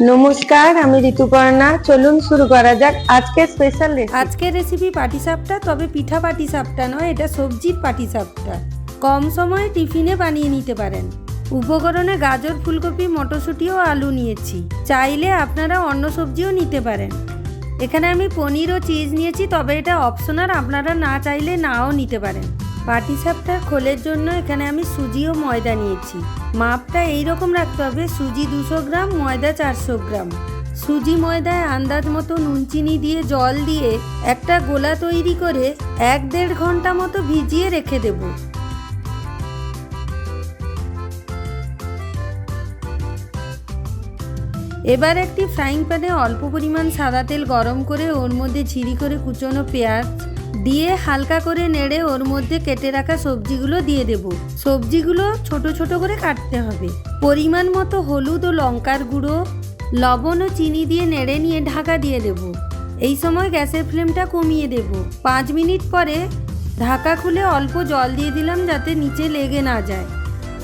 নমস্কার, আমি ঋতুপর্ণা। চলুন শুরু করা যাক আজকে স্পেশাল আজকের রেসিপি পাটিসাপটা, তবে পিঠা পাটিসাপটা নয়, এটা সবজির পাটিসাপটা। কম সময়ে টিফিনে বানিয়ে নিতে পারেন। উপকরণে গাজর, ফুলকপি মটরশুঁটি ও আলু নিয়েছি। চাইলে আপনারা অন্য সবজিও নিতে পারেন। এখানে আমি পনির ও চিজ নিয়েছি, তবে এটা অপশনাল আপনারা না চাইলে নাও নিতে পারেন। পাটিসাপটার খোলের জন্য এখানে আমি সুজি ও ময়দা নিয়েছি। মাপটা এই রকম রাখতে হবে, সুজি দুশো গ্রাম, ময়দা চারশো গ্রাম। সুজি ময়দায় আন্দাজ মতো নুন চিনি দিয়ে জল দিয়ে একটা গোলা তৈরি করে এক দেড় ঘণ্টা মতো ভিজিয়ে রেখে দেব। এবার একটি ফ্রাইং প্যানে অল্প পরিমাণ সাদা তেল গরম করে ওর মধ্যে ঝিরি করে কুচনো পেঁয়াজ দিয়ে হালকা করে নেড়ে ওর মধ্যে কেটে রাখা সবজিগুলো দিয়ে দেব। সবজিগুলো ছোট ছোট করে কাটতে হবে। পরিমাণ মতো হলুদ ও লঙ্কার গুঁড়ো, লবণ ও চিনি দিয়ে নেড়ে নিয়ে ঢাকা দিয়ে দেব। এই সময় গ্যাসের ফ্লেমটা কমিয়ে দেব। পাঁচ মিনিট পরে ঢাকা খুলে অল্প জল দিয়ে দিলাম যাতে নিচে লেগে না যায়।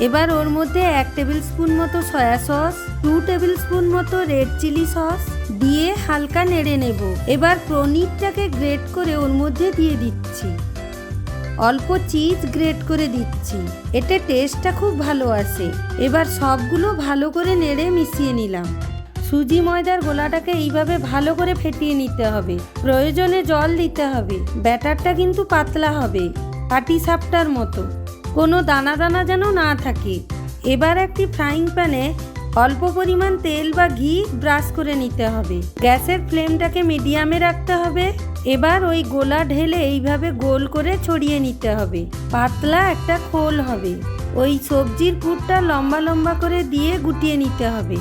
এবার ওর মধ্যে এক টেবিল স্পুন মতো soya sauce two tablespoon মতো রেড চিলি সস দিয়ে হালকা নেড়ে নেব। এবার পনিরটাকে গ্রেট করে ওর মধ্যে দিয়ে দিচ্ছি। অল্প চিজ গ্রেট করে দিচ্ছি। এতে টেস্টটা খুব ভালো আসে। এবার সবগুলো ভালো করে নেড়ে মিশিয়ে নিলাম। সুজি ময়দার গোলাটাকে এইভাবে ভালো করে ফেটিয়ে নিতে হবে। প্রয়োজনে জল দিতে হবে। ব্যাটারটা কিন্তু পাতলা হবে, পাটি সাপটার মতো। কোনো দানা দানা যেন না থাকে। এবার একটি ফ্রাইং প্যানে অল্প পরিমাণ তেল বা ঘি ব্রাশ করে নিতে হবে। গ্যাসের ফ্লেমটাকে মিডিয়ামে রাখতে হবে। এবার ওই গোলা ঢেলে এইভাবে গোল করে ছড়িয়ে নিতে হবে। পাতলা একটা খোল হবে। ওই সবজির পুরটা লম্বা লম্বা করে দিয়ে গুটিয়ে নিতে হবে।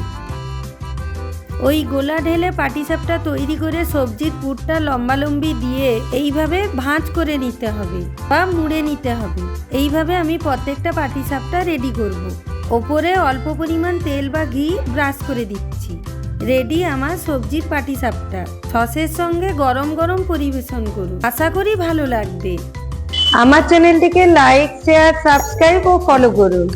ওই গোলা ঢেলে পাটিসাপটা তৈরি করে সবজির পুরটা লম্বালম্বি দিয়ে এইভাবে ভাঁজ করে নিতে হবে বা মুড়ে নিতে হবে। এইভাবে আমি প্রত্যেকটা পাটিসাপটা রেডি করব। ওপরে অল্প পরিমাণ তেল বা ঘি ব্রাশ করে দিচ্ছি। রেডি আমার সবজির পাটিসাপটা সসের সঙ্গে গরম গরম পরিবেশন করুন। আশা করি ভালো লাগবে। আমার চ্যানেলটিকে লাইক শেয়ার সাবস্ক্রাইব ও ফলো করুন।